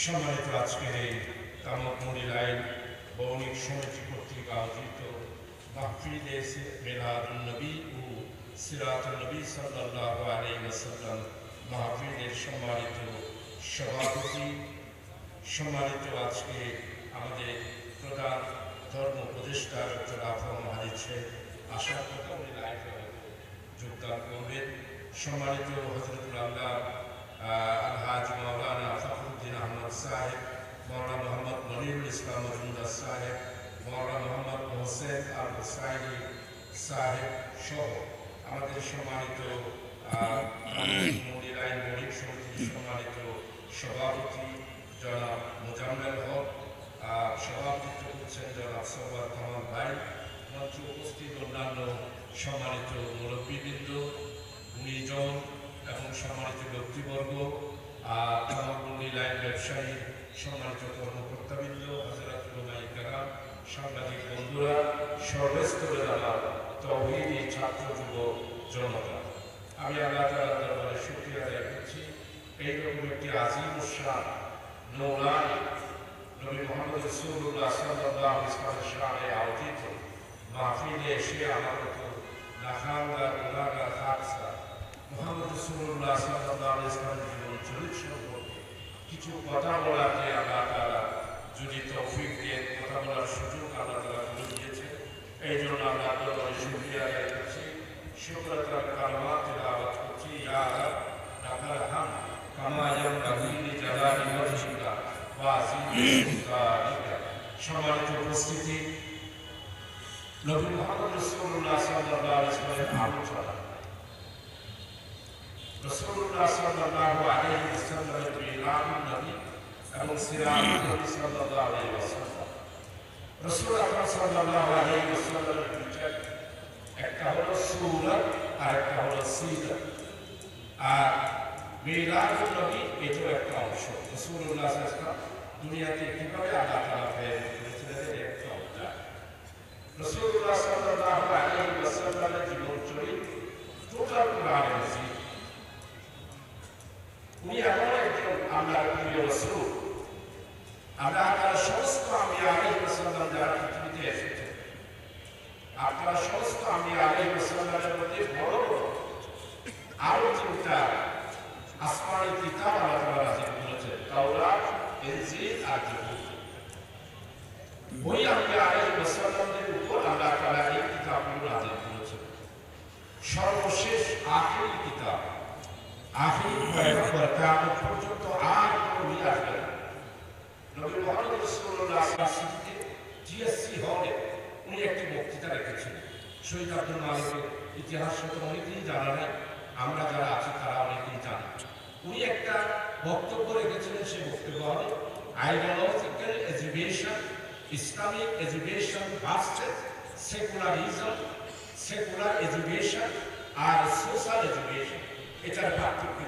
সম্মানিত আজকের এই কামক মনিলাইন বৌনিক সমিতি কর্তৃক আয়োজিত নবী ও সিরাতুল নবী সাল্লাল্লাহু আলাইহি সম্মানিত সভাপতি, সম্মানিত আজকে আমাদের প্রধান ধর্ম উপদেষ্টা ডক্টর আফম হারিছে আশা লাইভে যোগদান করবেন। সম্মানিত হজরতুল আল্লাহ আলহাজ মৌলানা ফখরুদ্দিন আহমদ সাহেব, মৌলানা মোহাম্মদ মনিরুল ইসলাম মজুমদার সাহেব, মৌলানা মোহাম্মদ হোসেন আল হুসাইনি সাহেব সহ আমাদের সম্মানিত মনিরাইন মনির সমিতির সম্মানিত সভাপতি জনাব মোজাম্মেল হক সভাপতিত্ব করছেন জনাব সবার কামাল ভাই, মঞ্চে উপস্থিত অন্যান্য সম্মানিত মুরব্বীবৃন্দ, গুণীজন এবং সম্মানিত ব্যক্তিবর্গ তামাকুন্ডি লাইন ব্যবসায়ী, সম্মানিত কর্মকর্তাবৃন্দ হাজারাত কেরাম, সাংবাদিক বন্ধুরা সর্বস্তরের আমার তৌহিদি ছাত্র যুব জনতা আমি আল্লাহ তাআলার দরবারে শুকরিয়া আদায় করছি। এইরকম একটি আজিম শান নৌলান নবী মোহাম্মদ রসুল্লাহ সাল্লাল্লাহু আলাইহি ওয়াসাল্লামের শানে আয়োজিত মাহফিলে এসে আমার মতো সাল্লাল্লাহু আলাইহি কিছু কথা বলাকে আল্লাহ তাআলা যদি তৌফিক দিয়ে কথা বলার সুযোগ আল্লাহ তাআলা করে দিয়েছে এই জন্য আমরা আপনাদের শুকরিয়া আদায় করছি। শুক্রতার কালমাত তেলাওয়াত করছি। ইয়া হাম কামা ইয়ানবাগি লিজালালি ওয়াজহিকা ওয়া আযীমিকা সম্মানিত উপস্থিতি নবী মুহাম্মদ রাসূলুল্লাহ সাল্লাল্লাহু আলাইহি ওয়াসাল্লামের আলোচনা। রাসূলুল্লাহ সাল্লাল্লাহু আলাইহি ওয়াসাল্লামের মিলাদুন নবী এবং সিরাতুন নবী সাল্লাল্লাহু আলাইহি ওয়াসাল্লাম রাসূল আকরাম সাল্লাল্লাহু আলাইহি ওয়াসাল্লামের দুইটা একটা হলো সুরাত আর একটা হলো সিরাত আর মিলাদুন নবী এটাও একটা অংশ রাসূলুল্লাহ সাল্লাল্লাহু আলাইহি ওয়াসাল্লাম দুনিয়াতে কীভাবে আল্লাহ তাআলা প্রেরণ করেছিলেন এর একটা অধ্যায় রাসূলুল্লাহ সাল্লাল্লাহু আলাইহি ওয়াসাল্লামের জীবন চরিত্র টোটাল কোরআনে মাজিদ উনি এমন একজন আল্লাহর প্রিয় রাসূল আল্লাহ তাআলা সমস্ত আমি আলাইহি ওয়াসাল্লাম যারা পৃথিবীতে এসেছে আপনারা সমস্ত আমি আলাইহি ওয়াসাল্লামের মধ্যে বড় আরও চিন্তা আসমানি কিতাব আল্লাহ তাআলা নাযিল করেছেন, তাওরাত আর জবুর আমি আলাইহি ওয়াসাল্লামের উপর আল্লাহ তাআলা এই কিতাবগুলো নাযিল করেছেন। সর্বশেষ আখিরি কিতাব আখিরি পয়গম্বর উনি একটি বক্তৃতা রেখেছিলেন শহীদ আব্দুল ইতিহাস হয়তো অনেকেই জানা নাই আমরা যারা আছি তারা অনেকেই জানি উনি একটা বক্তব্য রেখেছিলেন সেই বক্তব্য হলো education Islamic education versus secularism secular education আর সোশ্যাল এজুকেশন এটার পার্থক্য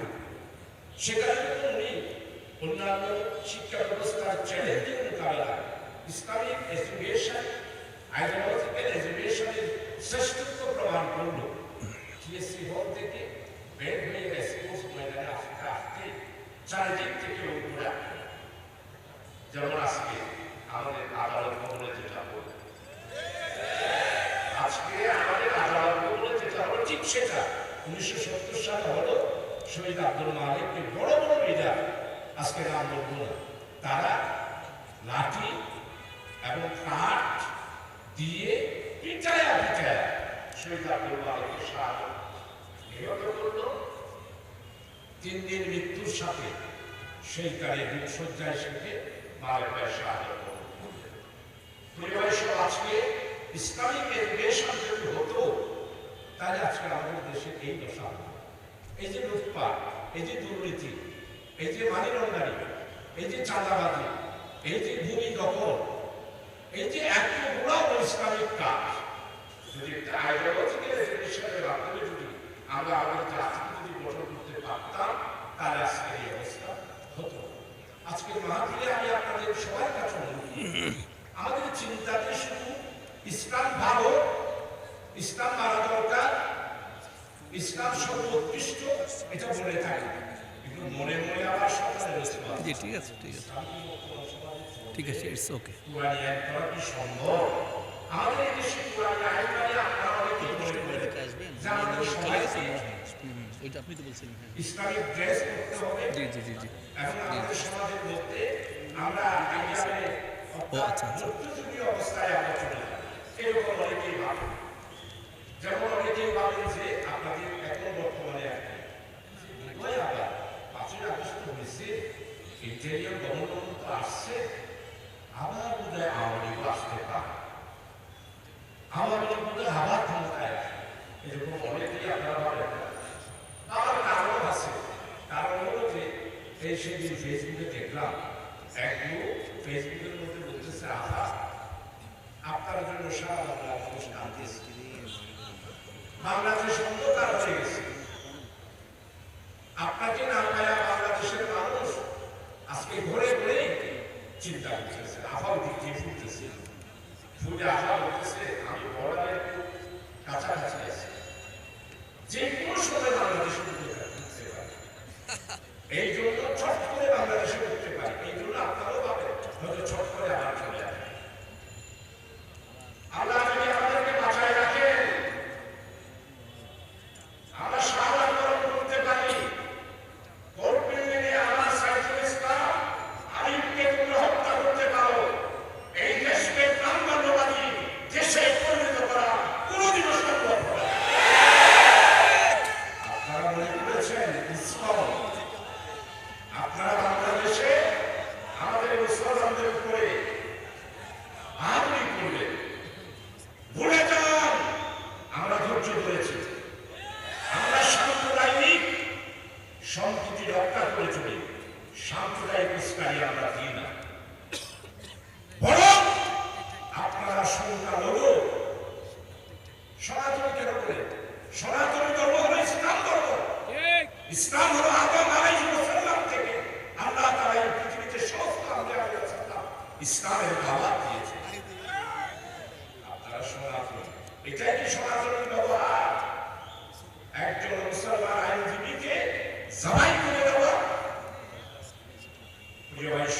সেখানে উনি অন্যান্য শিক্ষা ব্যবস্থার চ্যালেঞ্জিং মোকাবেলায় ইসলামিক এজুকেশন আইডিওলজিক্যাল এজুকেশনের শ্রেষ্ঠত্ব প্রমাণ করল। টিএসসি হল থেকে বের হয়ে স্পোর্টস ময়দানে আসতে আসতে চারিদিক থেকে উপরে যেমন আজকে আমাদের আদালত ভবনে যেটা হলো আজকে আমাদের আদালত ভবনে যেটা হলো ঠিক সেটা। উনিশশো সত্তর সালে হলো শহীদ আব্দুল মালিককে বড় বড় লিডার আজকে নাম বলব না তারা লাঠি এবং কাঠ দিয়ে পিটায়া পিটায়া শহীদ আব্দুল মালিকের সাহায্য করল তিন দিন মৃত্যুর সাথে সেই কালে রূপসজ্জায় সেকে মালিকের সাহায্য করল পরিবারের আজকে ইসলামিক এডুকেশন যদি হতো। তাহলে আজকে আমাদের দেশে এই দশা এই যে লুটপাট, এই যে দুর্নীতি, এই যে মানি লন্ডারি, এই যে চাঁদাবাজি, এই যে ভূমি দখল, এই যে এতগুলো ইসলামিক কাজ। যদি মাধ্যমে যদি আমরা আমাদের জাতিকে যদি গঠন করতে পারতাম, তাহলে আজকে এই অবস্থা হতো। আজকে মাহফিলে আমি আপনাদের সবার কাছে আমাদের চিন্তাতে শুধু ইসলাম ভালো ইসলাম মারা দরকার ইসলাম সর্বোৎকৃষ্ট এটা বলে থাকে। কিন্তু মনে মনে আবার জি ঠিক আছে ঠিক আছে। ঠিক আছে ইটস ওকে কোরআন আইন করা কি সম্ভব? আমাদের এই দেশে কোরআন আইন মানে আপনারা অনেকেই মনে করেন। যে আমাদের সবাইকে ওইটা আপনি তো বলছিলেন হ্যাঁ। ইসলামিক ড্রেস পরতে হবে। জি জি জি জি। এখন আমাদের সমাজের মধ্যে আমরা ও, আচ্ছা, আচ্ছা। অবস্থায় আমরা চলে এরকম অনেকেই ভাবে। যেমন অনেকেই ভাবেন যে আপনাদের এখন বর্তমানে আবার গভর্নমেন্ট আসছে, আবার বোধহয় আওয়ামী আবার অনেকেই আপনারা ভাবেন। আমার কারণ আছে। কারণ হলো যে, এই সেদিন ফেসবুকে দেখলাম এক ফেসবুকের মধ্যে বলতেছে, আহা, আপনার জন্য সারা মানুষ কাঁদতেছে বাংলাদেশ অন্ধকার হয়ে গেছে। আপনাকে না পায়া বাংলাদেশের মানুষ আজকে ঘুরে ঘুরে চিন্তা করতেছে, আফাও দিক ফুটতেছে ফুটে আফা বলতেছে আমি খুব কাছাকাছি আছি। যে কোনো সময় বাংলাদেশে পারে। এই জন্য ছট করে বাংলাদেশে ঢুকতে পারে এই জন্য আপনারাও ভাবেন হয়তো ছট করে আবার চলে যাবে আল্লাহ যদি আমাদেরকে বাঁচায় রাখেন আমরা শাহাদাত বরণ করতে পারি কোর্ট বিল্ডিংয়ে আমার সাইফুল ইসলাম আলিমকে তোমরা হত্যা করতে পারো এই দেশকে প্রাণবন্ধবাদী দেশে পরিণত করা কোনোদিনও সম্ভব হবে না। আপনারা মনে করেছেন ইসকন আপনারা বাংলাদেশে আমাদের মুসলমানদের উপরে আগুনি করলেন ভুলে যান আমরা ধৈর্য ধরেছি আমরা সাম্প্রদায়িক সম্প্রীতি রক্ষা করে চলি সাম্প্রদায়িক উস্কানি আমরা দিই না বরং আপনারা সংখ্যালঘু সনাতন কেন করে সনাতন ধর্ম হলো ইসলাম ধর্ম ইসলাম হলো আদম আলাইহিসসালাম থেকে আল্লাহ তাআলা এই পৃথিবীতে সমস্ত আম্বিয়া আলাইহিস সালাম ইসলামের দাওয়াত দিয়েছে আপনারা সনাতন এটাই কি সনাতনের ব্যবহার একজন মুসলমান আইনজীবীকে জবাই করে দেওয়া প্রিয় ভাইস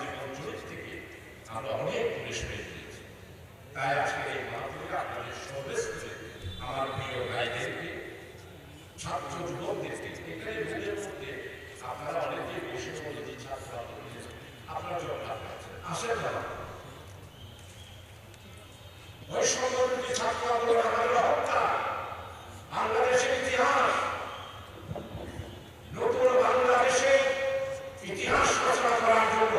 জীবন চরিত্র থেকে আমরা অনেক দূরে সরে গিয়েছি তাই আজকে এই মাহফিলে আপনাদের সর্বস্তরে আমার প্রিয় ভাইদেরকে, ছাত্র যুবকদেরকে এখানে রুমের মধ্যে আপনারা অনেকেই বসে বলেছি ছাত্র আন্দোলনে আপনারা জবাব পাচ্ছেন আসেন না বৈষম্যবিরোধী ছাত্র আন্দোলন আমাদের হত্যা বাংলাদেশের ইতিহাস নতুন বাংলাদেশের ইতিহাস রচনা করার জন্য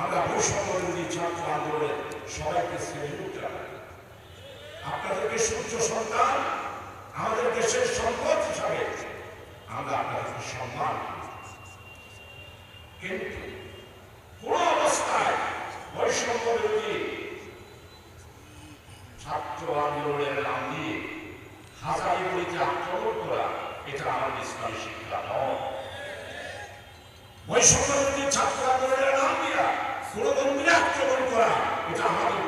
আমরা বৈষম্যবিরোধী ছাত্র আন্দোলনের সবাইকে সেলিউট জানাই আপনাদেরকে সূর্য সন্তান আমাদের দেশের সম্পদ হিসাবে আমরা আপনাদেরকে সম্মান করি। কিন্তু কোন অবস্থায় বৈষম্য বিরোধী ছাত্র আন্দোলনের নাম দিয়ে হাজারি বলিতে আক্রমণ করা এটা আমাদের ইসলামী শিক্ষা নয় বৈষম্য বিরোধী ছাত্র আন্দোলনের নাম দিয়া কোনো মন্দিরে আক্রমণ করা এটা আমাদের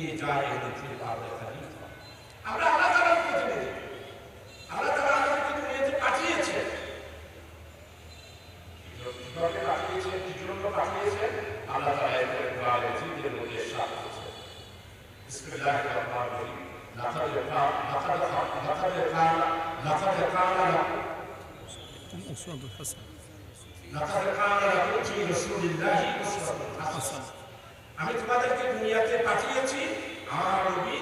ইন্নী জাইলুন ফিল আরদি খলিফা আমরা আল্লাহ তাআলার প্রতিনিধি আল্লাহ তাআলা আমাদেরকে দুনিয়াতে পাঠিয়েছেন কিভাবে পাঠিয়েছেন কি জন্য পাঠিয়েছেন আল্লাহ তাআলা এর কোরআন মাজিদের মধ্যে সাত করেছেন বিসমিল্লাহির রহমানির রহিম لقد قال لقد قال لقد قال لقد قال لكم أسوة الحسن لقد قال لكم في رسول الله أسوة حسنة আমি তোমাদেরকে দুনিয়াতে পাঠিয়েছি আমার নবী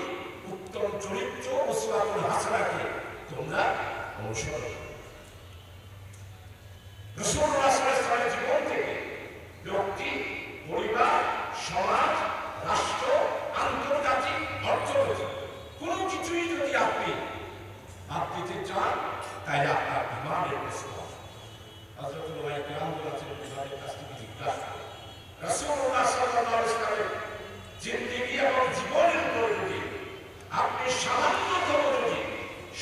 উত্তম চরিত্র ওসমাতুল হাসানাকে। তোমরা অনুসরণ করো। রাসূলুল্লাহ সাল্লাল্লাহু আলাইহি জীবন থেকে ব্যক্তি পরিবার সমাজ রাষ্ট্র আন্তর্জাতিক অর্থনৈতিক কোনো কিছুই যদি আপনি বাদ দিতে চান তাই আপনার ইমানের প্রশ্ন আছে। হযরত ওলাই কেরাম বলেছেন ইমামের কাছ থেকে জিজ্ঞাসা করুন। রাসূলুল্লাহ সাল্লাল্লাহু আলাইহি ওয়াসাল্লামের জিন্দেগি এবং জীবনের উপর যদি আপনি সামান্যতম যদি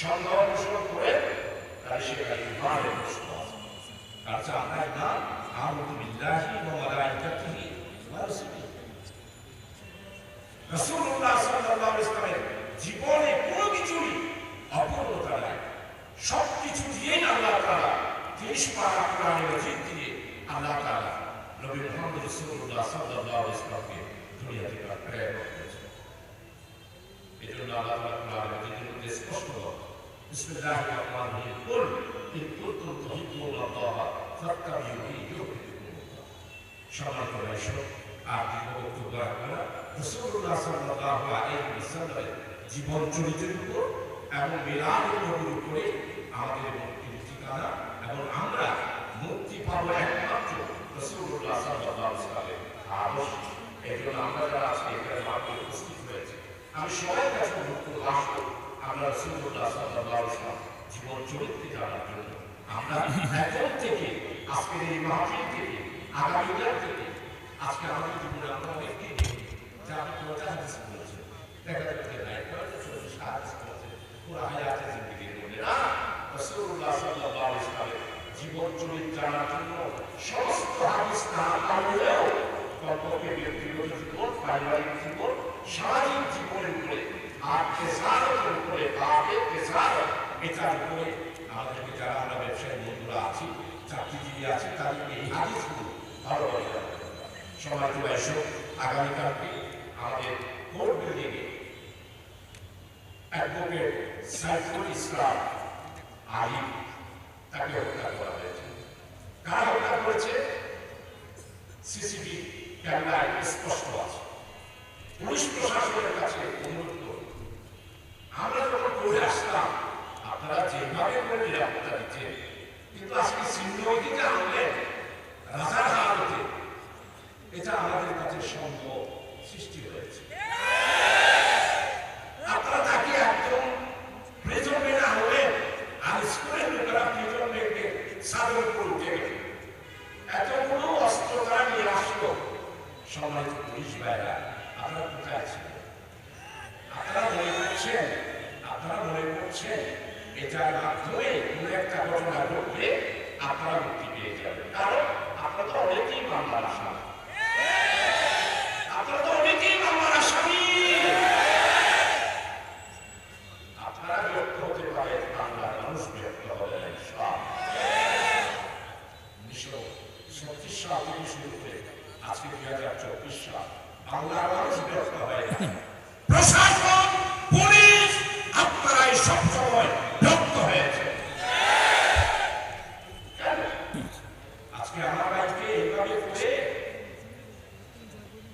সন্দেহ পোষণ করেন তাহলে সেটা ইমানের প্রশ্ন আছে তার চেয়ে আমরা ইমান আ'উযু বিল্লাহি ওয়া মালাইকাতিহি ওয়া রাসূলিহি রাসূলুল্লাহ সাল্লাল্লাহু আলাইহি ওয়াসাল্লামের জীবনে কোনো কিছুই অপূর্ণতা নাই সব কিছু দিয়েই আল্লাহ তাআলা তিরিশ পারা কোরআনে মজিদ দিয়ে আল্লাহ তাআলা নবী মুহাম্মদ রাসূলুল্লাহ সাল্লাল্লাহু আলাইহি ওয়াসাল্লামকে দুনিয়াতে প্রেরণ করেছেন এজন্য আল্লাহ তাআলা কোরআনে মজিদের মধ্যে স্পষ্ট বলেন বিসমিল্লাহির রহমানির রহিম কুল ইন কুনতুম তুহিব্বুনাল্লাহ ফাত্তাবিউনি ইউহিব্বুকুমুল্লাহ সম্মানিত ভাইসব আর দীর্ঘ বক্তব্য রাখব না রাসূলুল্লাহ সাল্লাল্লাহু আলাইহি ওয়াসাল্লামের জীবন চরিত্রের উপর এবং মিলাদের নবীর উপরে আমাদের মুক্তির ঠিকানা এবং আমরা মুক্তি পাবো একমাত্র আদর্শ এই জন্য আমরা যারা আজকে এখানে উপস্থিত হয়েছে আমি সবাই কাছে মুক্ত লাভ করি আমরা জীবন চরিত্রে জানার জন্য। আমরা এখন থেকে আজকের এই মাহফিল থেকে আগামীকাল থেকে, আজকে আমাদের জীবনে আমরা অনেককে দেখি যাচ্ছে নাই ছোট হাদিস আলাইহি জীবন চরিত্র জানার জন্য সমস্ত হাদিস ব্যক্তিগত জীবন জীবনের উপরে আর পেশারতের উপরে আগে পেশারত এটার উপরে আমাদেরকে যারা আমরা ব্যবসায়ী বন্ধুরা আছি চাকরিজীবী আছি তাদেরকে এই হাদিসগুলো ভালো করে জানতে হবে। সমাজ বয়স আগামীকালকে আমাদের কোর্ট বিল্ডিংয়ে অ্যাডভোকেট সাইফুল ইসলাম আলী তাকে হত্যা করা হয়েছে কারা করেছে সিসিটিভি ক্যামেরায় স্পষ্ট আছে পুলিশ প্রশাসনের কাছে অনুরোধ করব আমরা যখন করে আসলাম আপনারা যেভাবে করে নিরাপত্তা দিচ্ছেন কিন্তু আজকে সিন্ধুকে আনলেন রাজার হাতে এটা আমাদের কাছে সম্ভব সৃষ্টি হয়েছে আপনারা তাকে একদম প্রেজন মেনে আনলেন আর স্কুলের লোকেরা প্রেজন মেয়েকে সাদর উপর উঠে গেল এতগুলো অস্ত্র তারা নিয়ে আসলো সম্মানিত পুলিশ ভাইরা আপনারা কোথায় ছিলেন আপনারা মনে করছেন আপনারা মনে করছেন এটার মাধ্যমে কোনো করলে আপনারা মুক্তি পেয়ে যাবেন। কারণ আপনারা তো অনেকেই মামলার আসামি আপনারা তো অনেকেই মামলার আসামি আপনারা বিরক্ত হতে পারেন বাংলার মানুষ বিরক্ত হবে না ইনশাআল্লাহ উনিশশো প্রশাসন পুলিশ আপনারাই সবসময় বিরক্ত হয়েছে কেন? আজকে আমার ভাইকে এইভাবে করে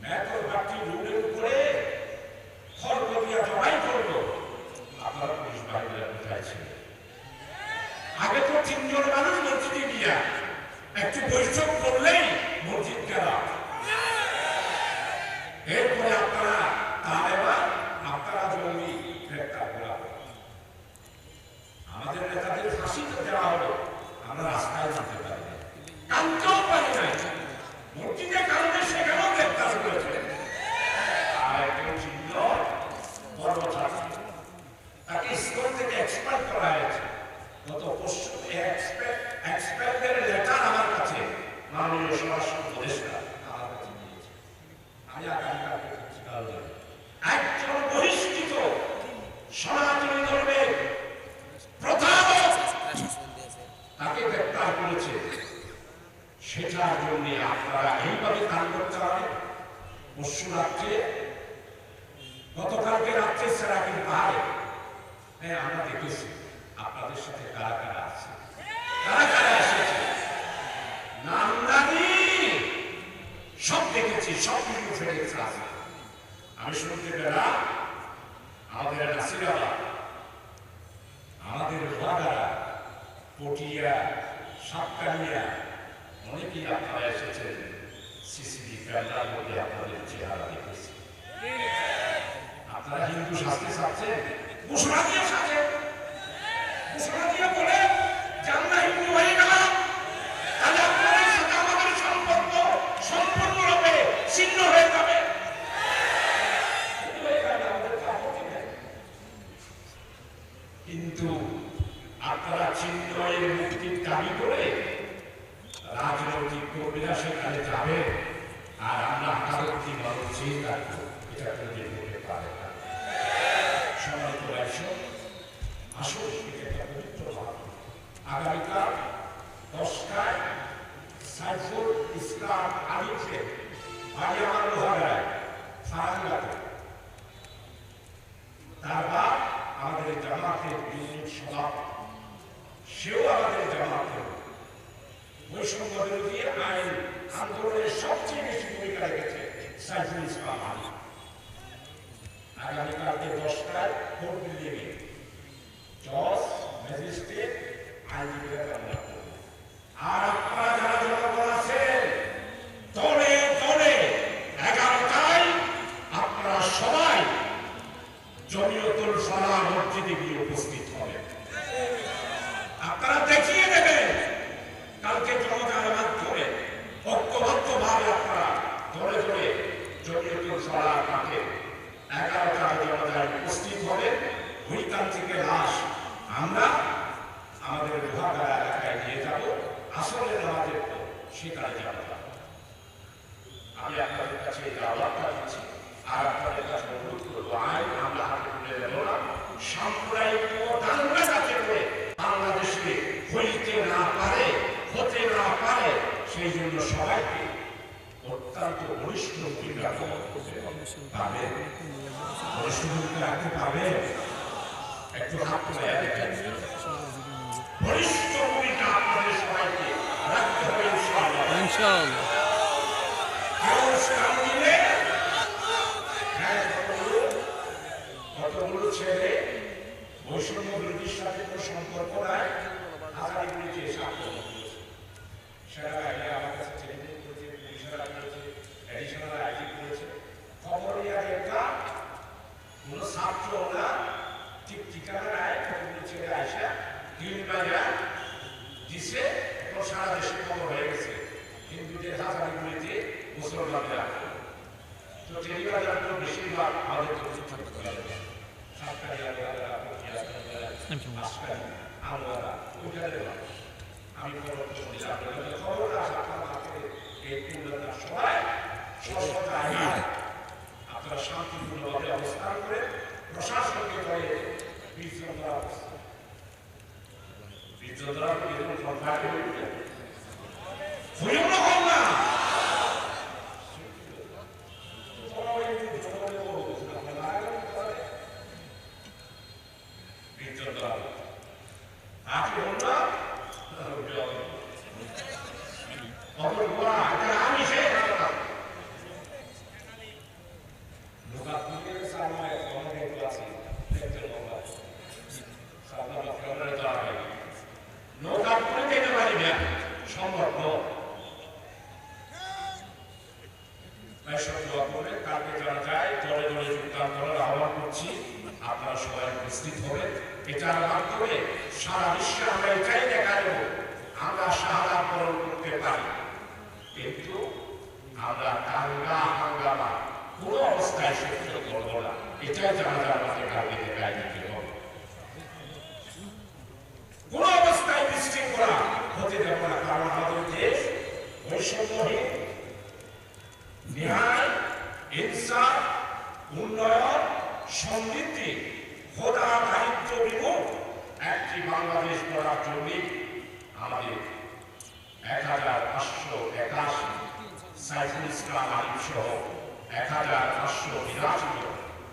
মেথর বাটি রোডের উপরে খড় দিয়া জবাই করল আপনারা পুলিশ বাহিনীরা কোথায় ছিল আগে তো তিনজন মানুষ মসজিদে গিয়া একটু বৈঠক করলেই মসজিদ গেলাম এরপরে আপনারা তার এবার আপনারা জঙ্গি গ্রেপ্তার করা হলো। আমাদের নেতাদের ফাঁসি তো দেওয়া হলো আমরা রাস্তায় যেতে পারি না কানতেও পারি নাই মসজিদের কারণে সেখানেও গ্রেপ্তার করেছে আর একজন ছিল বড় ছাত্র তাকে স্কুল থেকে এক্সপার্ট করা হয়েছে গত পরশু এক্সপার্টের লেটার আমার কাছে মাননীয় স্বরাষ্ট্র উপদেষ্টা আমার কাছে দিয়েছে আমি আগামীকাল প্রিন্সিপাল যাব। একজন বহিষ্কৃত সনাতনী ধর্মের প্রধানক তাকে গ্রেপ্তার করেছে সেটার জন্য আপনারা এইভাবে দান করতে হবে পরশু রাত্রে গতকালকে রাত্রে সেরাকির পাহাড়ে। হ্যাঁ আমরা দেখেছি। আপনাদের সাথে কারা কারা আছে? কারা কারা এসেছে? নামদানি সব দেখেছি, সব কিছু ফেলেছে আছে আমি শুনতে পেলাম, আমাদের নাসিরাবাদ আমাদের ভাগারা পটিয়া, সাতকানিয়া, অনেকেই আপনারা এসেছেন। সিসিটিভি ক্যামেরার মধ্যে আপনাদের চেহারা দেখেছি। আপনারা হিন্দু চাচ্ছেন ঘোষণা দিয়ে সাথে ঘোষণা বলে যে হিন্দু হয়ে গেলাম তাহলে আপনাদের সাথে আমাদের সম্পর্ক সম্পূর্ণরূপে ছিন্ন হয়ে যাবে। কিন্তু আপনারা চিন্ময়ের মুক্তির দাবি করে রাজনৈতিক কর্মীরা সেখানে যাবে আর আমরা আকারত্তি মানুষ চেয়ে এটা না আসুন দশটায় সাইফুল ইসলাম আলিফে বাড়ি আমার আমাদের জামাতের সেও আমাদের জামাতের বৈষম্য বিরোধী আইন আন্দোলনের সবচেয়ে বেশি ভূমিকা রেখেছে সাইফুল ইসলাম আলী। আগামীকালকে দশটায় কোর্ট বিল্ডিংয়ে জজ আর আপনারা যারা জনগণ আছেন, দলে দলে এগারোটায় আপনারা সবাই জমিয়তুল ফালাহ মসজিদে উপস্থিত হবেন। আপনারা দেখিয়ে দেবেন, কালকে জনতার মাধ্যমে ঐক্যবদ্ধ ভাবে আপনারা ধরে ধরে জমিয়তুল ফালাহ মাঠে এগারোটা জনতায় উপস্থিত হবেন ভূতান্ত্রিকের লাশ আমরা আমাদের লোহাগাড়া এলাকায় নিয়ে যাব, আসলে আমাদের সেখানে যাব আমি আপনাদের কাছে দাওয়াতটা দিচ্ছি, আর আপনাদের কাছে অনুরোধ করব, আইন আমরা হাতে তুলে দেবো না, সাম্প্রদায়িক দাঙ্গা যাতে করে বাংলাদেশে হইতে না পারে, হতে না পারে, সেই জন্য সবাইকে অত্যন্ত বলিষ্ঠ ভূমিকা গ্রহণ করতে হবে। বলিষ্ঠ ভূমিকা রাখতে পারবে একটু হাত তুলে দেখেন বলিষ্ঠ ভূমিকা আপনাদের সবাইকে রাখতে হবে ইনশাআল্লাহ ইনশাআল্লাহ কেউ সাম দিলে হ্যাঁ, কতগুলো কতগুলো ছেলে বৈষম্য বিরোধীর সাথে কোনো সম্পর্ক নাই হাজারিগুলিতে সাক্ষ্য দিয়েছে সেনাবাহিনী আমার কাছে টেলিফোন করেছে পুলিশেরা করেছে অ্যাডিশনাল আইজি করেছে খবর নিয়ে দেখলাম কোনো ছাত্র না ঠিক ঠিকানা হয়ে গেছে হিন্দুদের হাজারিগুলিতে মুসলমানরা তো টেলিবাজার তো বেশিরভাগ আমাদের প্রচুর থাকতে পারে আমি খবর আসা আপনার হাতে এই পূর্ণতা সবাই আপনারা শান্তিপূর্ণভাবে অবস্থান করে প্রশাসনকে করে বিচরণ করা এরকম সংখ্যাকে হইও না হল না আপনারা সবাই উপস্থিত হবেন এটার মাধ্যমে সারা বিশ্বে আমরা এটাই দেখা দেব আমরা সাহায্য বরণ করতে পারি কিন্তু আমরা দাঙ্গা হাঙ্গামা কোনো অবস্থায় সহ্য করব না এটাই জানা আমাদের কালকে দেখায় দিতে হবে কোন অবস্থায় বিশৃঙ্খলা হতে দেব না কারণ আমাদের দেশ বৈষম্যহীন ন্যায় ইনসাফ উন্নয়ন সমৃদ্ধি খোদা দায়িত্ব বিমুখ একটি বাংলাদেশ গড়ার জন্য আমাদের এক হাজার পাঁচশো একাশি সাইফুল ইসলাম সহ এক হাজার পাঁচশো বিরাশি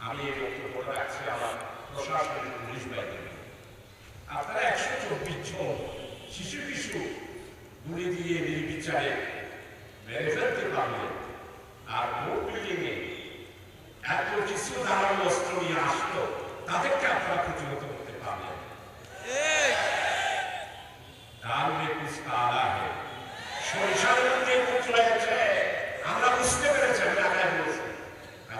আমি এই বক্তব্যটা রাখছি আমার প্রশাসনিক পুলিশ বাহিনী আপনারা একশো চব্বিশ জন শিশু কিশু গুলি দিয়ে নির্বিচারে মেরে ফেলতে পারলেন আর ভোট বিল্ডিংয়ে এত কিছু ধারালো অস্ত্র নিয়ে আসলো তাদেরকে আপনারা প্রতিহত করতে পারলেন দাল মে কুছ কালা হে সরিষার মধ্যে কুচ রয়েছে আমরা বুঝতে পেরেছি আমি আগে বলছি কাজে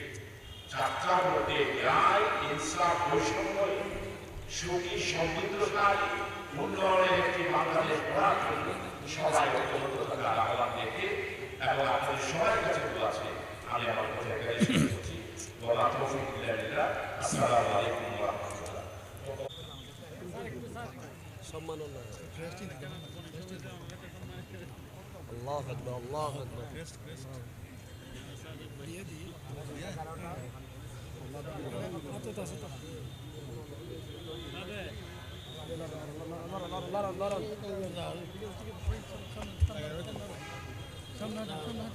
যাত্রার মধ্যে ন্যায় ইনসাফ বৈষম্য সুখী সমৃদ্ধশালী উন্নয়নের একটি বাংলাদেশ গড়ার জন্য সবাই ঐক্যবদ্ধ থাকার আহ্বান দেখে এবং আপনাদের সবার কাছে আছে। আমি আমার কথা এখানে শেষ করছি বলা তৌফিক আসসালামু আলাইকুম ওয়া রাহমাতুল্লাহ। সম্মাননা। আল্লাহ আকবর আল্লাহ আকবর। Come on, come on.